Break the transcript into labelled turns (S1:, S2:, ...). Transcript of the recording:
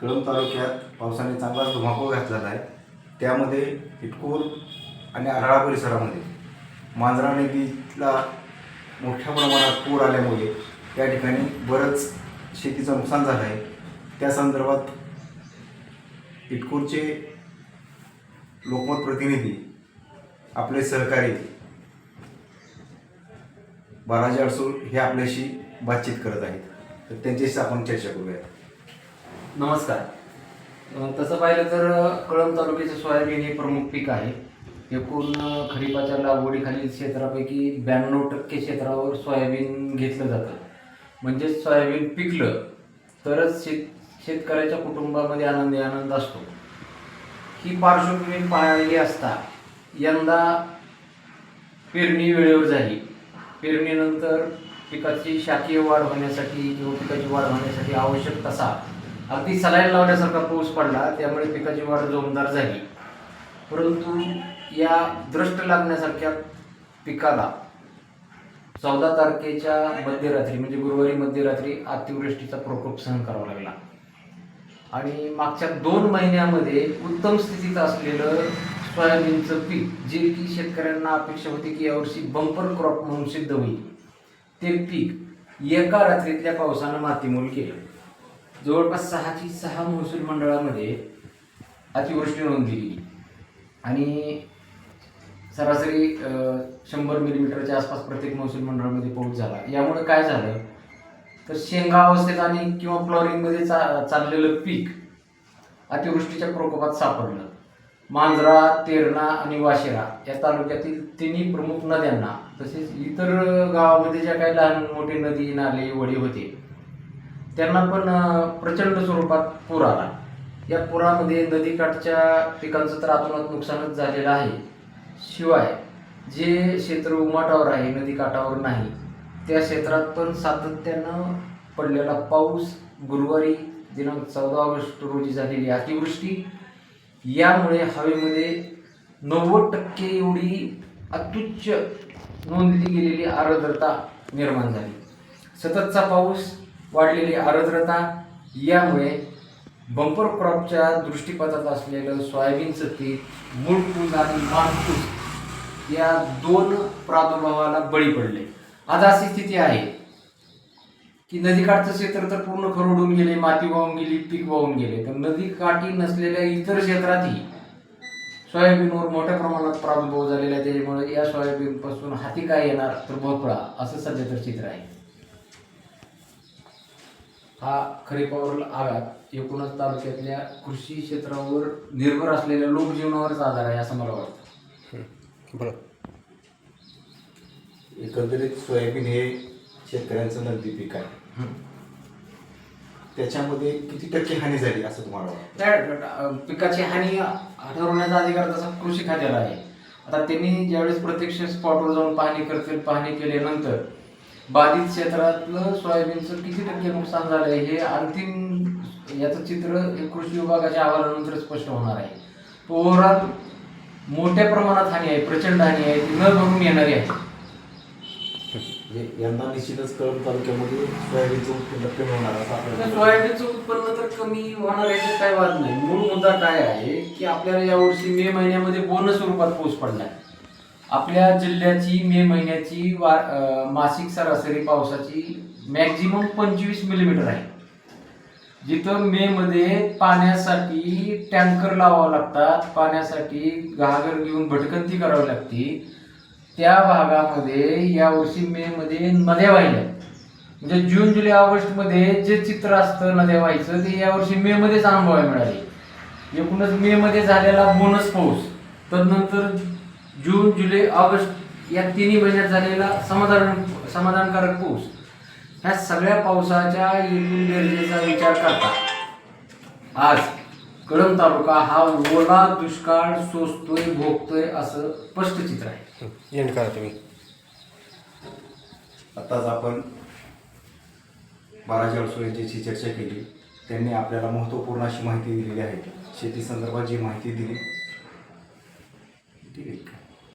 S1: कळंब तालुक्यात पावसाने चांगलाच धुमाकूळ घातलेला आहे. त्यामध्ये इटकूर आणि आराळा परिसरामध्ये मांजरा नदीला मोठ्या प्रमाणात पूर आल्यामुळे त्या ठिकाणी बरंच शेतीचं नुकसान झालं आहे. त्या संदर्भात इटकूरचे लोकमत प्रतिनिधी आपले सहकारी बालाजी अडसूळ हे आपल्याशी बातचीत करत आहेत. तर त्यांच्याशी आपण चर्चा करूयात.
S2: नमस्कार. तसं पाहिलं तर कळंब तालुक्याचं सोयाबीन हे प्रमुख पीक आहे. एकूण खरीपाच्या लागवडीखालील क्षेत्रापैकी ब्याण्णव टक्के क्षेत्रावर सोयाबीन घेतलं जातं. म्हणजेच सोयाबीन पिकलं तरच शेत शेतकऱ्याच्या कुटुंबामध्ये आनंदी आनंद असतो. ही पार्श्वभूमी पाहिली असता यंदा पेरणी वेळेवर झाली. पेरणीनंतर पिकाची शाकीय वाढ होण्यासाठी किंवा पिकाची वाढ होण्यासाठी आवश्यक तसा अगदी सलाईन लावण्यासारखा पाऊस पडला त्यामुळे पिकाची वाढ जोमदार झाली. परंतु या दृष्ट लागण्यासारख्या पिकाला चौदा तारखेच्या मध्यरात्री म्हणजे गुरुवारी मध्यरात्री अतिवृष्टीचा प्रकोप सहन करावा लागला. आणि मागच्या दोन महिन्यामध्ये उत्तम स्थितीत असलेलं सोयाबीनचं पीक जे की शेतकऱ्यांना अपेक्षा होती की यावर्षी बंपर क्रॉप म्हणून सिद्ध होईल ते पीक एका रात्रीतल्या पावसानं मातीमोल केलं. जवळपास सहाची सहा महसूल मंडळामध्ये अतिवृष्टी नोंदली गेली आणि सरासरी शंभर मिलीमीटरच्या आसपास प्रत्येक महसूल मंडळामध्ये पाऊस झाला. यामुळे काय झालं? तर शेंगा अवस्थेत आणि किंवा फ्लॉरिंगमध्ये चा चाललेलं पीक अतिवृष्टीच्या प्रकोपात सापडलं. मांजरा तेरणा आणि वाशिरा या तालुक्यातील तिन्ही प्रमुख नद्यांना तसेच इतर गावामध्ये ज्या काही लहान मोठी नदी नाले वडी होते त्यांना पण प्रचंड स्वरूपात पूर आला. या पुरामध्ये नदीकाठच्या पिकांचं तर अतोनात नुकसानच झालेलं आहे. शिवाय जे क्षेत्र उमाटावर आहे नदीकाठावर नाही त्या क्षेत्रात पण सातत्यानं पडलेला पाऊस गुरुवारी दिनांक चौदा ऑगस्ट रोजी झालेली अतिवृष्टी. यामुळे हवेमध्ये नव्वद टक्के एवढी अत्युच्च नोंदली गेलेली आर्द्रता निर्माण झाली. सततचा पाऊस वाढलेली आर्द्रता यामुळे बंपर क्रॉपच्या दृष्टीपथात असलेलं सोयाबीनचं पीक मूळपूज आणि मानपूस या दोन प्रादुर्भावाला बळी पडले. आज अशी स्थिती आहे की नदीकाठचं क्षेत्र तर पूर्ण खरडून गेले माती वाहून गेली पीक वाहून गेले तर नदीकाठी नसलेल्या इतर क्षेत्रातही सोयाबीनवर मोठ्या प्रमाणात प्रादुर्भाव झालेला आहे. त्याच्यामुळे या सोयाबीनपासून हाती काय येणार तर भोपळा असं सध्या तर चित्र आहे. हा खरीपावरील आघात. एकूणच तालुक्यातल्या कृषी क्षेत्रावर निर्भर असलेल्या लोकजीवनावरच आधार आहे असं मला वाटतं.
S3: बोला
S1: एकंदरीत सोयाबीन हे शेतकऱ्यांचं नगदी पीक आहे. त्याच्यामध्ये किती टक्के हानी झाली असं तुम्हाला वाटतं?
S2: त्या अ, पिकाची हानी ठरवण्याचा अधिकार तसा कृषी खात्याला आहे. आता त्यांनी ज्यावेळेस प्रत्यक्ष स्पॉटवर जाऊन पाहणी करतील पाहणी केल्यानंतर बाधित क्षेत्रातलं सोयाबीनचं किती टक्के नुकसान झालंय हे अंतिम याचं चित्र हे कृषी विभागाच्या अहवालानंतर स्पष्ट होणार आहे. ओव्हरऑल मोठ्या प्रमाणात हानी आहे प्रचंड हानी आहे ती न भरून येणारी आहे.
S1: यंदा निश्चितच कळंब तालुक्यामध्ये सोयाबीनचं उत्पन्न कमी होणार असं
S2: सोयाबीनचं उत्पन्न तर कमी होणार याच्यात काय वाद नाही. मूळ मुद्दा काय आहे की आपल्याला यावर्षी मे महिन्यामध्ये बोनस स्वरूपात पाऊस पडलाय. आपल्या जिल्ह्याची मे महिन्याची वा मासिक सरासरी पावसाची मॅक्झिमम पंचवीस मिलीमीटर आहे. जिथं मे मध्ये पाण्यासाठी टँकर लावावं लागतात पाण्यासाठी घागर घेऊन भटकंती करावी लागते. त्या भागामध्ये यावर्षी मे मध्ये नद्या वाहिल्या. म्हणजे जून जुलै ऑगस्टमध्ये जे चित्र असतं नद्या व्हायचं ते यावर्षी मे मध्येच अनुभवायला मिळाले. एकूणच मे मध्ये झालेला बोनस पाऊस. तदनंतर जून जुलै ऑगस्ट या तिन्ही महिन्यात झालेला समाधान समाधानकारक पाऊस. ह्या सगळ्या पावसाच्या गरजेचा विचार करता. आज कळंब तालुका हा ओला दुष्काळ सोसतोय भोगतोय असं स्पष्ट चित्र आहे.
S3: एंड करा तुम्ही.
S1: आत्ताच आपण बालाजी अडसूळ यांच्याशी चर्चा केली. त्यांनी आपल्याला महत्त्वपूर्ण अशी माहिती दिलेली आहे. शेती संदर्भात जी माहिती दिली. ठीक आहे.